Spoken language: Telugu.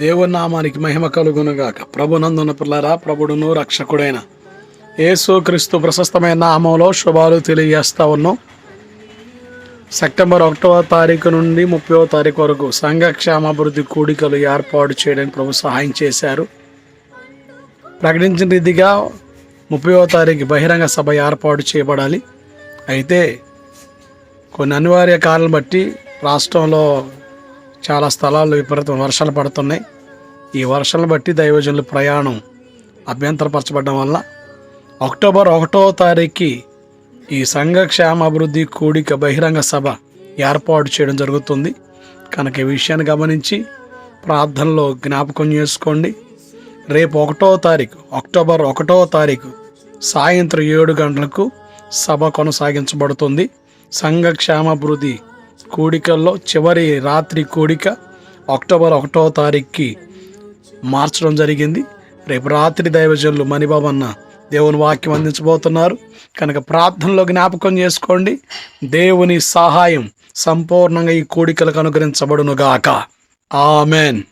దేవుని నామానికి మహిమ కలుగునుగాక. ప్రభునందున పిల్లరా ప్రభుడును రక్షకుడైన యేసు క్రీస్తు ప్రశస్తమైన నామంలో శుభాలు తెలియజేస్తా ఉన్నాం. సెప్టెంబర్ ఒకటవ తారీఖు నుండి ముప్పైవ తారీఖు వరకు సంఘక్షేమాభివృద్ధి కూడికలు ఏర్పాటు చేయడానికి ప్రభు సహాయం చేశారు. ప్రకటించిన రీతిగా ముప్పైవ తారీఖు బహిరంగ సభ ఏర్పాటు చేయబడాలి. అయితే కొన్ని అనివార్య కారణం బట్టి రాష్ట్రంలో చాలా స్థలాల్లో విపరీతం వర్షాలు పడుతున్నాయి. ఈ వర్షాలను బట్టి దైవజనుల ప్రయాణం అభ్యంతరపరచబడడం వల్ల అక్టోబర్ ఒకటో తారీఖుకి ఈ సంఘ క్షేమాభివృద్ధి కూడిక బహిరంగ సభ ఏర్పాటు చేయడం జరుగుతుంది. కనుక ఈ విషయాన్ని గమనించి ప్రార్థనలో జ్ఞాపకం చేసుకోండి. రేపు ఒకటో తారీఖు అక్టోబర్ ఒకటో తారీఖు సాయంత్రం ఏడు గంటలకు సభ కొనసాగించబడుతుంది. సంఘ క్షేమాభివృద్ధి కూడికల్లో చివరి రాత్రి కూడిక అక్టోబర్ ఒకటో తారీఖుకి మార్చడం జరిగింది. రేపు రాత్రి దైవజనులు మణిబాబన్న దేవుని వాక్యం అందించబోతున్నారు. కనుక ప్రార్థనలో జ్ఞాపకం చేసుకోండి. దేవుని సహాయం సంపూర్ణంగా ఈ కోడికలకు అనుగ్రహించబడునుగాక. ఆమెన్.